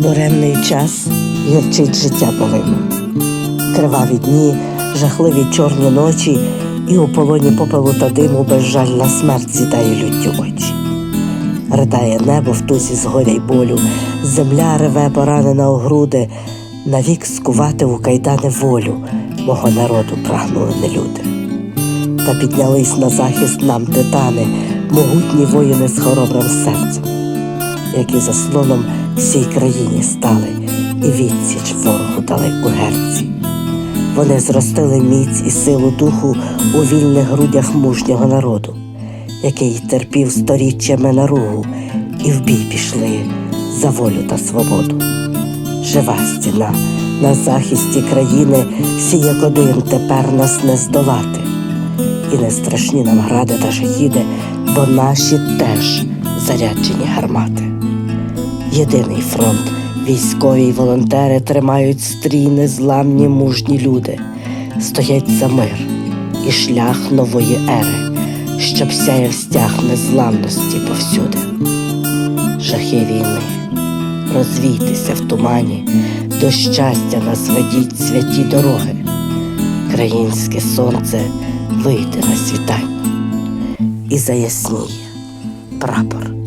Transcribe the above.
Буремний час гірчить життя полину. Криваві дні, жахливі чорні ночі, і у полоні попелу та диму безжальна смерть зідає люттю очі. Ридає небо в тузі згоря й болю, земля реве поранена у груди, навік скувати у кайдани волю мого народу прагнули не люди. Та піднялись на захист нам титани, могутні воїни з хоробрим серцем, які заслоном всій країні стали і відсіч ворогу дали у герці. Вони зростили міць і силу духу у вільних грудях мужнього народу, який терпів сторіччями наругу, і в бій пішли за волю та свободу. Жива стіна на захисті країни, всі як один тепер нас не здолати. І не страшні нам гради та шахіди, бо наші теж заряджені гармати. Єдиний фронт, військові й волонтери тримають стрій незламні мужні люди, стоять за мир і шлях нової ери, щоб сяяв стяг незламності повсюди. Жахи війни, розвійтеся в тумані, до щастя нас ведіть святі дороги. Країнське сонце вийде на світання і заясніє прапор